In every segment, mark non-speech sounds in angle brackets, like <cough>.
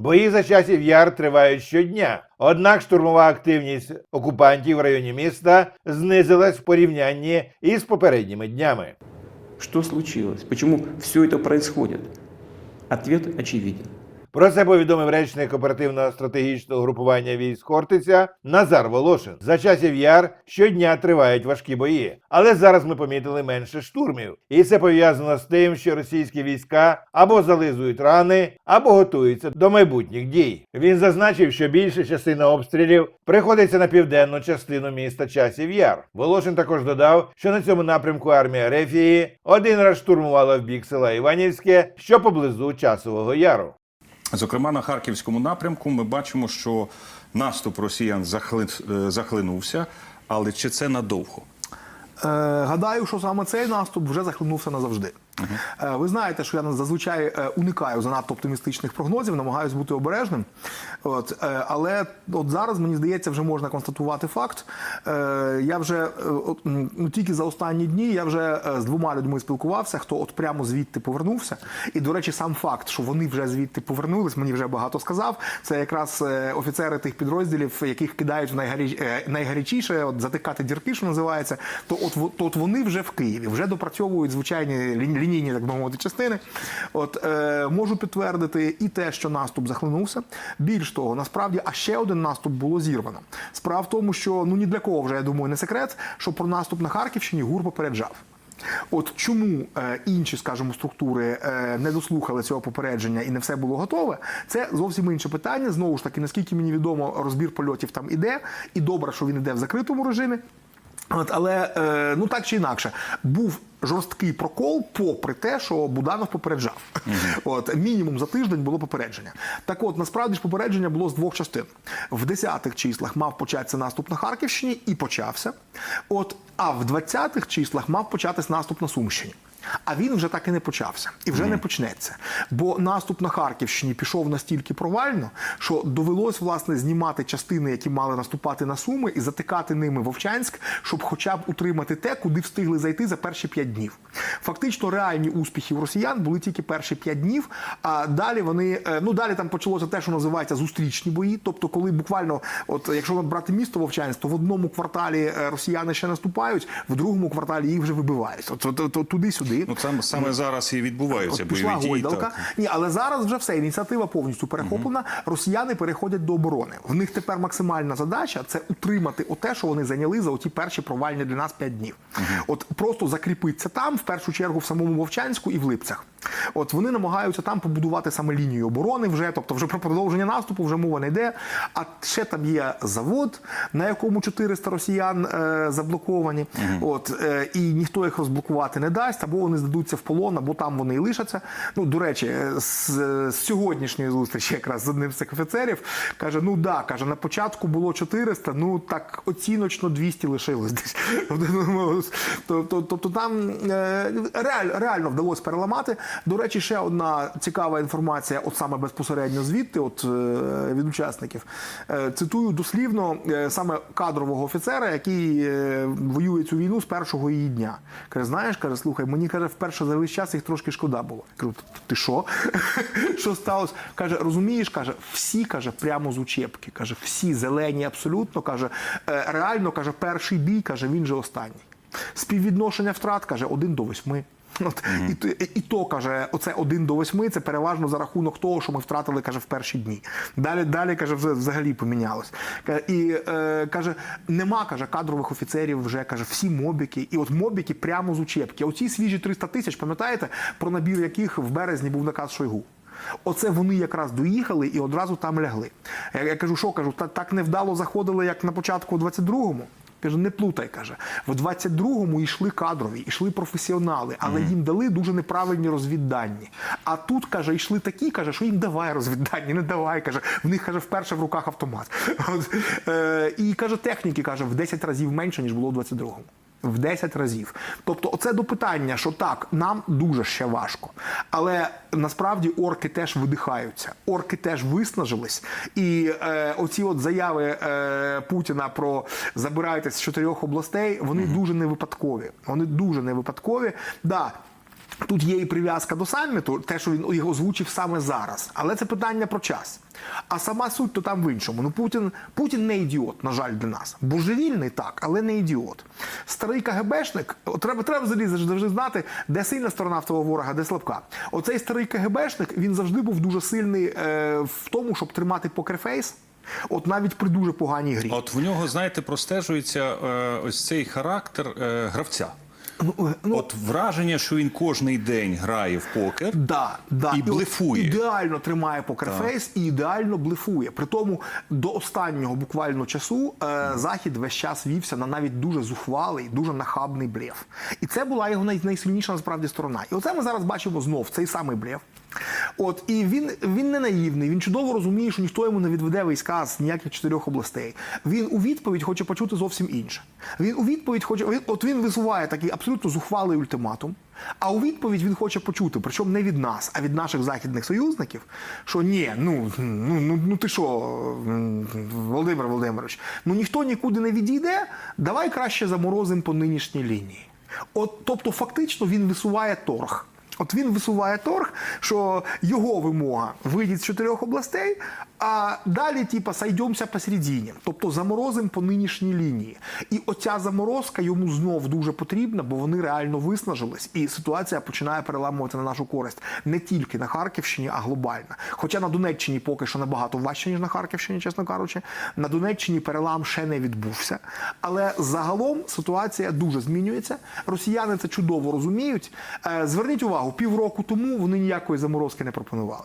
Бої за часів яр тривають щодня. Однак штурмова активність окупантів в районі міста знизилась в порівнянні із попередніми днями. Що случилось? Почему все это происходит? Ответ очевиден. Про це повідомив речник оперативного стратегічного групування військ Хортиця Назар Волошин. За часів яр щодня тривають важкі бої, але зараз ми помітили менше штурмів, і це пов'язано з тим, що російські війська або зализують рани, або готуються до майбутніх дій. Він зазначив, що більша частина обстрілів приходиться на південну частину міста часів яр. Волошин також додав, що на цьому напрямку армія Рефії один раз штурмувала в бік села Іванівське, що поблизу часового яру. Зокрема, на харківському напрямку ми бачимо, що наступ росіян захли- е, захлинувся, але чи це надовго? Е, гадаю, що саме цей наступ вже захлинувся назавжди. Е, ви знаєте, що я зазвичай е, уникаю занадто оптимістичних прогнозів, намагаюся бути обережним. От, е, але от зараз мені здається, вже можна констатувати факт. Я вже ну, тільки за останні дні я вже з двома людьми спілкувався, хто от прямо звідти повернувся. І, до речі, сам факт, що вони вже звідти повернулись, мені вже багато сказав. Це якраз офіцери тих підрозділів, яких кидають в найгарі... найгарячіше, от затикати дірки, що називається. То от, от вони вже в Києві, вже допрацьовують звичайні лі- лінійні, так би мовити, частини. От е, можу підтвердити і те, що наступ захлинувся. Більш того, насправді, а ще один наступ було зірвано. Справа в тому, що ну ні для кого вже я думаю, не секрет, що про наступ на Харківщині ГУР попереджав. От чому е, інші, скажімо, структури е, не дослухали цього попередження і не все було готове, це зовсім інше питання. Знову ж таки, наскільки мені відомо, розбір польотів там іде, і добре, що він іде в закритому режимі. От, але е, ну так чи інакше, був жорсткий прокол, попри те, що Буданов попереджав. От мінімум за тиждень було попередження. Так от насправді ж попередження було з двох частин. В 10-х числах мав початися наступ на Харківщині і почався. От, а в 20-х числах мав початись наступ на Сумщині. А він вже так і не почався, і вже не почнеться. Бо наступ на Харківщині пішов настільки провально, що довелось власне знімати частини, які мали наступати на Суми, і затикати ними Вовчанськ, щоб хоча б утримати те, куди встигли зайти за перші п'ять днів. Фактично, реальні успіхи у росіян були тільки перші п'ять днів. А далі вони е, ну далі там почалося те, що називається зустрічні бої. Тобто, коли буквально, от якщо брати місто Вовчанськ, то в одному кварталі е, росіяни ще наступають, в другому кварталі їх вже вибивають. От, от, от, от туди-сюди. Ну саме, саме зараз і відбуваються бойові дії. гойдалка. Так. Ні, але зараз вже все. Ініціатива повністю перехоплена. Росіяни переходять до оборони. В них тепер максимальна задача це утримати оте, що вони зайняли за оті перші провальні для нас 5 днів. От просто закріпиться там, в першу чергу, в самому Вовчанську і в Липцях. От вони намагаються там побудувати саме лінію оборони, вже тобто, вже про продовження наступу вже мова не йде. А ще там є завод, на якому 400 росіян е, заблоковані. От е, і ніхто їх розблокувати не дасть, або вони здадуться в полон, або там вони і лишаться. Ну до речі, е, з, з сьогоднішньої зустрічі, якраз з одним з цих офіцерів, каже: ну да, каже, на початку було 400, ну так оціночно 200 лишилось десь. <laughs> Тобто, тобто там е, реаль- реально вдалося переламати. До речі, ще одна цікава інформація, от саме безпосередньо звідти, от е, від учасників. Е, Цитую дослівно е, саме кадрового офіцера, який воює цю війну з першого її дня. Каже, знаєш, каже, слухай, мені каже, вперше за весь час їх трошки шкода було. Я Кажу, ти що? <laughs> що сталося? Каже, розумієш, каже, всі каже, прямо з учебки. Каже, всі зелені абсолютно. каже, «Е, реально каже, перший бій, каже, він же останній. Співвідношення втрат каже один до восьми. От, і, то- і то каже, оце один до восьми це переважно за рахунок того, що ми втратили, каже, в перші дні. Далі, далі каже, вже взагалі помінялось. І е, каже, нема каже, кадрових офіцерів вже каже, всі мобіки. І от мобіки прямо з учебки. Оці свіжі 300 тисяч, пам'ятаєте, про набір яких в березні був наказ Шойгу. Оце вони якраз доїхали і одразу там лягли. Я, я кажу, що кажу, та так невдало заходили, як на початку у 22-му. Каже, не плутай, каже. В 22-му йшли кадрові, йшли професіонали, але їм дали дуже неправильні розвіддані. А тут, каже, йшли такі, каже, що їм давай розвіддані, не давай, каже. В них, каже, вперше в руках автомат. <laughs> От, е, і каже, техніки, каже, в 10 разів менше, ніж було в 22-му. В 10 разів. Тобто, оце до питання, що так, нам дуже ще важко. Але насправді орки теж видихаються, орки теж виснажились. І е, оці от заяви е, Путіна про забирайтесь з чотирьох областей, вони дуже не випадкові. Вони дуже не випадкові. Да, Тут є і прив'язка до саміту, те, що він його озвучив саме зараз. Але це питання про час. А сама суть то там в іншому. Ну Путін, Путін не ідіот, на жаль, для нас. Божевільний так, але не ідіот. Старий КГБшник, треба треба завжди знати, де сильна сторона в того ворога, де слабка. Оцей старий КГБшник він завжди був дуже сильний е, в тому, щоб тримати покерфейс. От навіть при дуже поганій грі. От в нього, знаєте, простежується е, ось цей характер е, гравця. Ну, е, ну, От враження, що він кожний день грає в покер. Да, да. І блефує. Ідеально тримає покерфейс і ідеально блефує. При тому до останнього буквально часу е, захід весь час вівся на навіть дуже зухвалий, дуже нахабний блеф. І це була його най- найсильніша насправді сторона. І оце ми зараз бачимо знов цей самий блеф. От і він, він не наївний, він чудово розуміє, що ніхто йому не відведе війська з ніяких чотирьох областей. Він у відповідь хоче почути зовсім інше. Він у відповідь хоче, він, от він висуває такий абсолютно зухвалий ультиматум. А у відповідь він хоче почути, причому не від нас, а від наших західних союзників, що ні, ну ну ну, ну ти що, Володимир Володимирович, ну ніхто нікуди не відійде. Давай краще заморозимо по нинішній лінії. От, тобто, фактично, він висуває торг. От він висуває торг, що його вимога вийдіть з чотирьох областей, а далі, типа, сайдемося посередині, тобто заморозимо по нинішній лінії. І оця заморозка йому знов дуже потрібна, бо вони реально виснажились, і ситуація починає переламуватися на нашу користь не тільки на Харківщині, а глобально. Хоча на Донеччині поки що набагато важче, ніж на Харківщині, чесно кажучи. На Донеччині перелам ще не відбувся. Але загалом ситуація дуже змінюється. Росіяни це чудово розуміють. Е, Зверніть увагу, півроку тому вони ніякої заморозки не пропонували.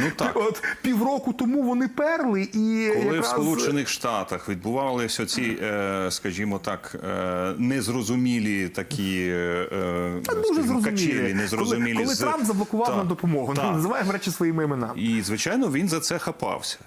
Ну так. <laughs> От півроку тому вони перли і Коли якраз... в Сполучених Штатах відбувалися ці, е, скажімо так, е, незрозумілі такі е, е, Та дуже скажімо, качелі, незрозумілі Коли, коли з- Трамп заблокував нам допомогу, ну, називаємо речі своїми іменами. І звичайно він за це хапався.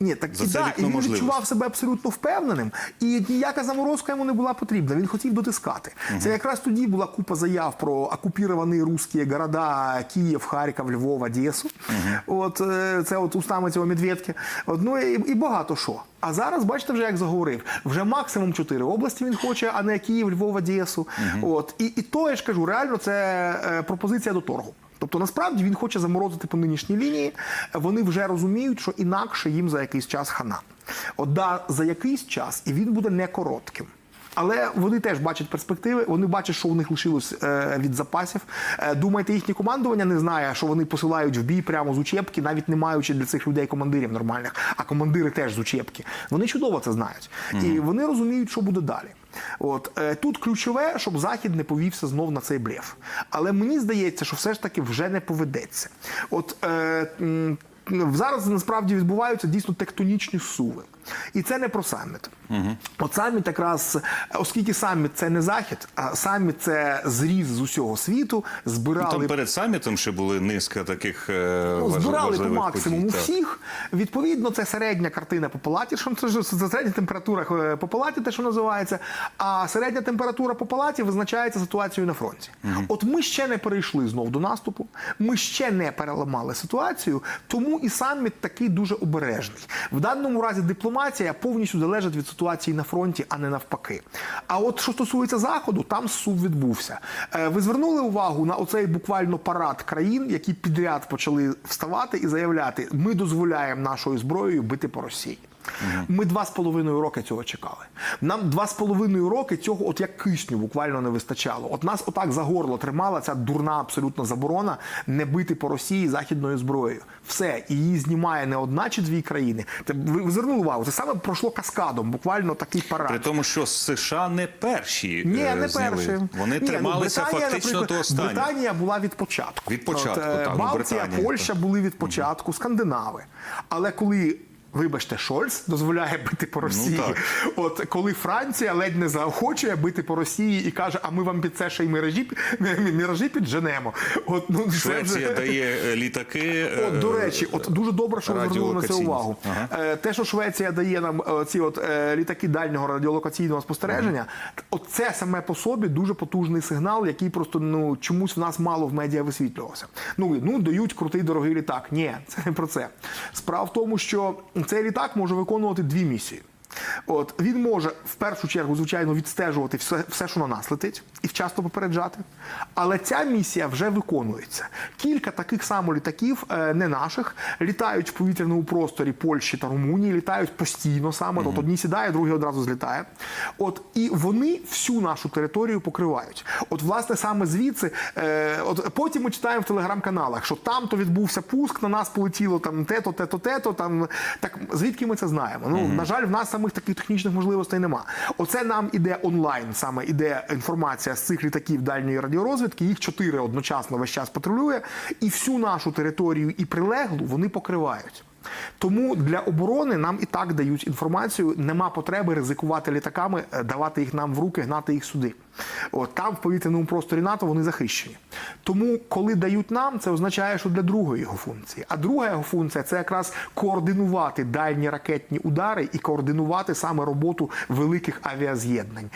Ні, так За і, да, і він можливостей. відчував себе абсолютно впевненим, і ніяка заморозка йому не була потрібна. Він хотів дотискати. Це якраз тоді була купа заяв про окупіровані русські города Київ, Харків, Львов, Одесу. От е, це от устами цього Медведки. От, ну і, і багато що. А зараз, бачите, вже як заговорив, вже максимум чотири області він хоче, а не Київ, Львов, Одесу. От і, і то я ж кажу, реально це е, пропозиція до торгу. Тобто насправді він хоче заморозити по нинішній лінії. Вони вже розуміють, що інакше їм за якийсь час хана. От да, за якийсь час, і він буде не коротким. Але вони теж бачать перспективи, вони бачать, що у них лишилось е, від запасів. Е, думаєте, їхнє командування не знає, що вони посилають в бій прямо з учебки, навіть не маючи для цих людей командирів нормальних, а командири теж з учебки. Вони чудово це знають. І вони розуміють, що буде далі. От е, тут ключове, щоб захід не повівся знов на цей блеф. Але мені здається, що все ж таки вже не поведеться. От е, зараз насправді відбуваються дійсно тектонічні суви. І це не про саміт. От саміт якраз, оскільки саміт це не захід, а саміт це зріз з усього світу, збирали Ну, Там перед самітом ще були низка таких е, Ну, збирали по максимуму всіх. Відповідно, це середня картина по палаті, що це ж середня температура е, по палаті, те, що називається. А середня температура по палаті визначається ситуацією на фронті. От ми ще не перейшли знов до наступу, ми ще не переламали ситуацію, тому і саміт такий дуже обережний. В даному разі дипломатія повністю залежить від ситуації на фронті, а не навпаки. А от що стосується заходу, там сув відбувся. Е, Ви звернули увагу на оцей буквально парад країн, які підряд почали вставати і заявляти: ми дозволяємо нашою зброєю бити по Росії. Ми два з половиною роки цього чекали. Нам два з половиною роки цього, от як кисню, буквально не вистачало. От нас отак за горло тримала ця дурна абсолютно заборона не бити по Росії західною зброєю. Все, і її знімає не одна чи дві країни. Це ви звернули увагу, це саме пройшло каскадом, буквально такий парад. При тому, що США не перші Ні, е, не зняли. перші. Вони Ні, ну, трималися Британія, фактично до останнього. Британія була від початку. Від початку, е, так, ну, Балтія, Британія, Польща так. були від початку, скандинави. Але коли. Вибачте, Шольц дозволяє бити по Росії. Ну. От коли Франція ледь не заохочує бити по Росії і каже, а ми вам під це ще й міражі, міражі підженемо. От, ну, це вже- <laughs> дає е, літаки. е, От, до речі, от дуже добре, що ви звернули на це увагу. Ага. Е, Те, що Швеція дає нам е, ці от е, літаки дальнього радіолокаційного спостереження, от це саме по собі дуже потужний сигнал, який просто ну чомусь в нас мало в медіа висвітлювався. Ну ну дають крутий дорогий літак. Ні, <laughs> це не про це. Справа в тому, що цей літак може виконувати дві місії. От він може в першу чергу, звичайно, відстежувати все, все, що на нас летить, і вчасно попереджати. Але ця місія вже виконується. Кілька таких самолітаків, е, не наших, літають в повітряному просторі Польщі та Румунії, літають постійно саме. От одні сідає, другий одразу злітає. От і вони всю нашу територію покривають. От, власне, саме звідси, е, от потім ми читаємо в телеграм-каналах, що там то відбувся пуск, на нас полетіло там те-то, те-то, те-то. Там так звідки ми це знаємо? Ну на жаль, в нас самих таких технічних можливостей нема. Оце нам іде онлайн, саме іде інформація з цих літаків дальньої радіорозвідки. Їх чотири одночасно весь час патрулює, і всю нашу територію і прилеглу вони покривають. Тому для оборони нам і так дають інформацію. Нема потреби ризикувати літаками, е, давати їх нам в руки, гнати їх сюди. От там в повітряному просторі НАТО вони захищені. Тому, коли дають нам, це означає, що для другої його функції. А друга його функція це якраз координувати дальні ракетні удари і координувати саме роботу великих авіаз'єднань.